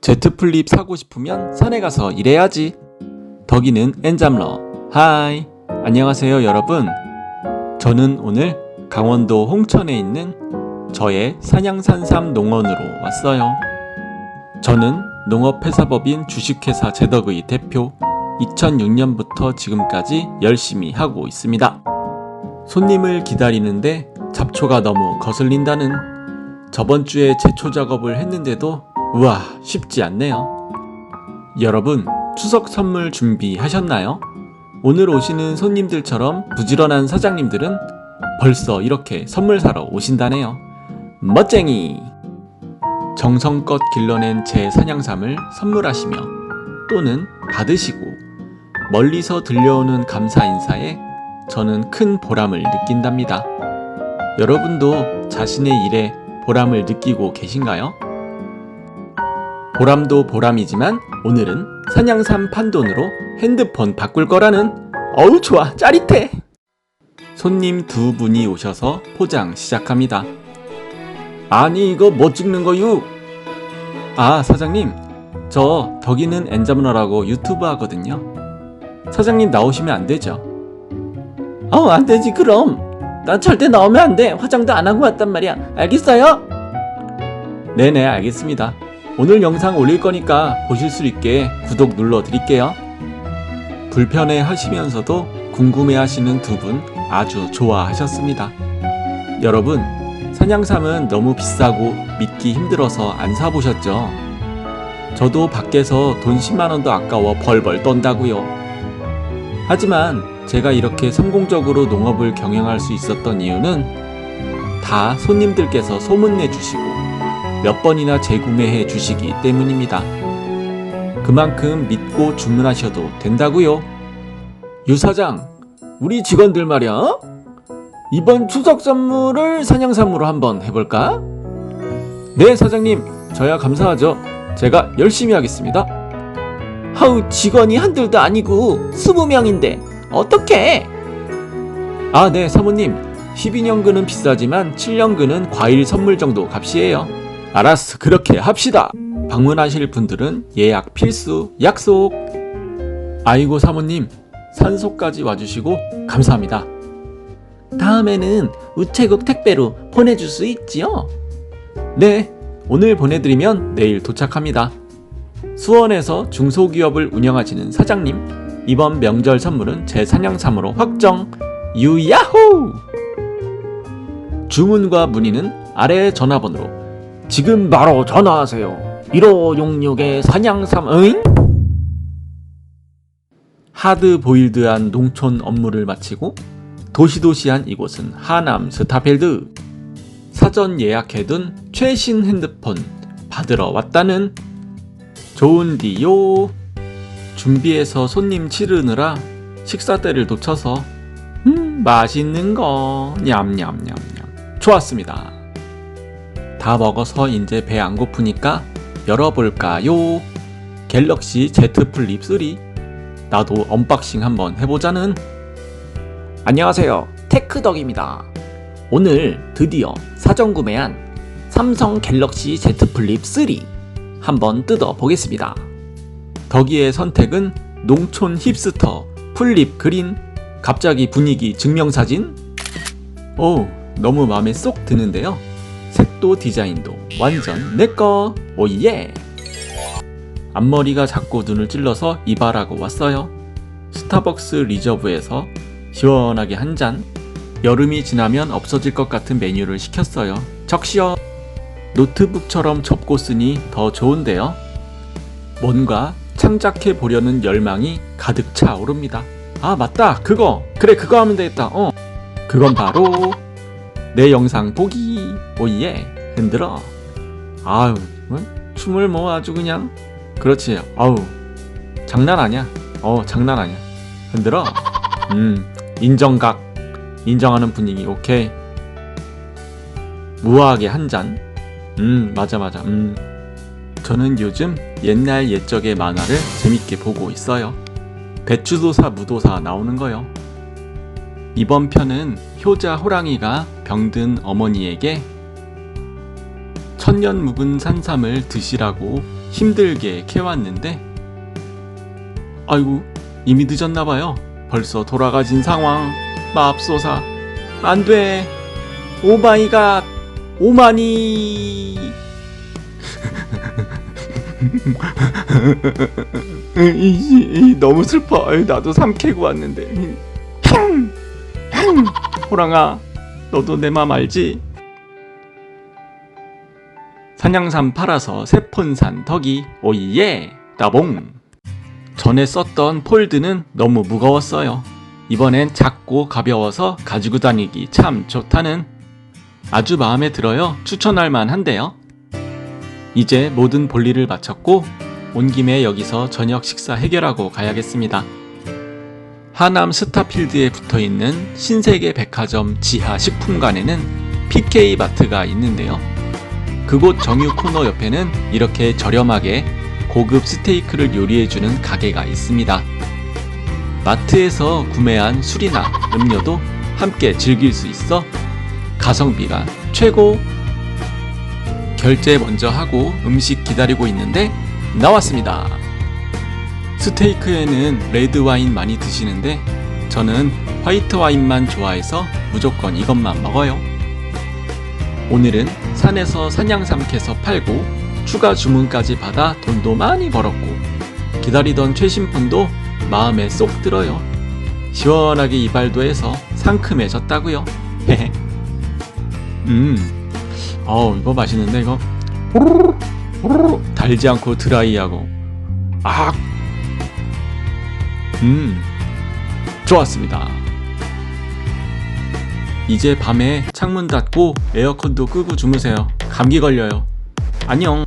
제트 플립 사고 싶으면 산에 가서 일해야지. 덕이는 엔잡러. 하이. 안녕하세요, 여러분. 저는 오늘 강원도 홍천에 있는 저의 산양산삼 농원으로 왔어요. 저는 농업회사법인 주식회사 제덕의 대표 2006년부터 지금까지 열심히 하고 있습니다. 손님을 기다리는데 잡초가 너무 거슬린다는 저번 주에 제초 작업을 했는데도 우와 쉽지 않네요. 여러분 추석 선물 준비하셨나요? 오늘 오시는 손님들처럼 부지런한 사장님들은 벌써 이렇게 선물 사러 오신다네요. 멋쟁이! 정성껏 길러낸 제 산양삼을 선물하시며 또는 받으시고 멀리서 들려오는 감사 인사에 저는 큰 보람을 느낀답니다. 여러분도 자신의 일에 보람을 느끼고 계신가요? 보람도 보람이지만 오늘은 산양삼 판돈으로 핸드폰 바꿀 거라는 어우 좋아 짜릿해 손님 두 분이 오셔서 포장 시작합니다 아니 이거 뭐 찍는 거유? 아 사장님 저 덕이는 엔잡너라고 유튜브 하거든요 사장님 나오시면 안 되죠 어, 안 되지, 그럼. 난 절대 나오면 안 돼. 화장도 안 하고 왔단 말이야. 알겠어요? 네네 알겠습니다. 오늘 영상 올릴 거니까 보실 수 있게 구독 눌러 드릴게요. 불편해 하시면서도 궁금해 하시는 두 분 아주 좋아하셨습니다. 여러분, 산양삼은 너무 비싸고 믿기 힘들어서 안 사보셨죠? 저도 밖에서 돈 10만원도 아까워 벌벌 떤다고요. 하지만 제가 이렇게 성공적으로 농업을 경영할 수 있었던 이유는 다 손님들께서 소문내 주시고 몇 번이나 재구매해 주시기 때문입니다. 그만큼 믿고 주문하셔도 된다고요. 유 사장, 우리 직원들 말이야. 어? 이번 추석 선물을 산양삼으로 한번 해볼까? 네, 사장님. 저야 감사하죠. 제가 열심히 하겠습니다. 하우, 직원이 한둘도 아니고 스무 명인데 어떡해? 아, 네, 사모님. 12년근은 비싸지만 7년근은 과일 선물 정도 값이에요. 알았어, 그렇게 합시다. 방문하실 분들은 예약 필수, 약속. 아이고, 사모님. 산소까지 와주시고 감사합니다. 다음에는 우체국 택배로 보내줄 수 있지요? 네, 오늘 보내드리면 내일 도착합니다. 수원에서 중소기업을 운영하시는 사장님, 이번 명절 선물은 제 산양삼으로 확정! 유야호! 주문과 문의는 아래 전화번호로 지금 바로 전화하세요. 1566의 산양삼, 응? 하드 보일드한 농촌 업무를 마치고 도시도시한 이곳은 하남 스타필드. 사전 예약해둔 최신 핸드폰 받으러 왔다는 좋은디요. 준비해서 손님 치르느라 식사 때를 놓쳐서 음 맛있는 거 냠냠냠냠 좋았습니다. 다 먹어서 이제 배 안 고프니까 열어볼까요? 갤럭시 Z 플립 3 나도 언박싱 한번 해보자는 안녕하세요 테크덕입니다. 오늘 드디어 사전 구매한 삼성 갤럭시 Z 플립 3 한번 뜯어 보겠습니다. 덕이의 선택은 농촌 힙스터 플립 그린 갑자기 분위기 증명사진 오 너무 마음에 쏙 드는데요. 색도 디자인도 완전 내꺼 오예 앞머리가 작고 눈을 찔러서 이발하고 왔어요. 스타벅스 리저브에서 시원하게 한 잔. 여름이 지나면 없어질 것 같은 메뉴를 시켰어요. 적시어. 노트북처럼 접고 쓰니 더 좋은데요. 뭔가 창작해 보려는 열망이 가득 차 오릅니다. 아, 맞다. 그거. 그래, 그거 하면 되겠다. 어. 그건 바로 내 영상 보기. 오예. 흔들어. 아유, 어? 춤을 뭐 아주 그냥. 그렇지. 아우. 장난 아니야. 어, 장난 아니야. 흔들어. 음, 인정각. 인정하는 분위기. 오케이. 무화하게 한 잔. 음, 맞아, 맞아. 음. 저는 요즘 옛날 옛적의 만화를 재밌게 보고 있어요. 배추도사 무도사 나오는 거요. 이번 편은 효자 호랑이가 병든 어머니에게 천년 묵은 산삼을 드시라고 힘들게 캐왔는데 아이고 이미 늦었나봐요. 벌써 돌아가진 상황. 맙소사. 안 돼. 오마이갓. 오마니. 너무 슬퍼. 나도 삼 캐고 왔는데. 호랑아, 너도 내 맘 알지? 산양삼 팔아서 세폰산 덕이 오이예 따봉. 전에 썼던 폴드는 너무 무거웠어요. 이번엔 작고 가벼워서 가지고 다니기 참 좋다는 아주 마음에 들어요. 추천할 만한데요. 이제 모든 볼일을 마쳤고 온 김에 여기서 저녁 식사 해결하고 가야겠습니다 하남 스타필드에 붙어있는 신세계 백화점 지하 식품관에는 PK 마트가 있는데요 그곳 정유 코너 옆에는 이렇게 저렴하게 고급 스테이크를 요리해주는 가게가 있습니다. 마트에서 구매한 술이나 음료도 함께 즐길 수 있어 가성비가 최고! 결제 먼저 하고 음식 기다리고 있는데 나왔습니다. 스테이크에는 레드 와인 많이 드시는데 저는 화이트 와인만 좋아해서 무조건 이것만 먹어요. 오늘은 산에서 산양삼 캐서 팔고 추가 주문까지 받아 돈도 많이 벌었고 기다리던 최신폰도 마음에 쏙 들어요. 시원하게 이발도 해서 상큼해졌다고요. 음, 어우 이거 맛있는데 이거 달지 않고 드라이하고 아, 음, 좋았습니다. 이제 밤에 창문 닫고 에어컨도 끄고 주무세요. 감기 걸려요. 안녕.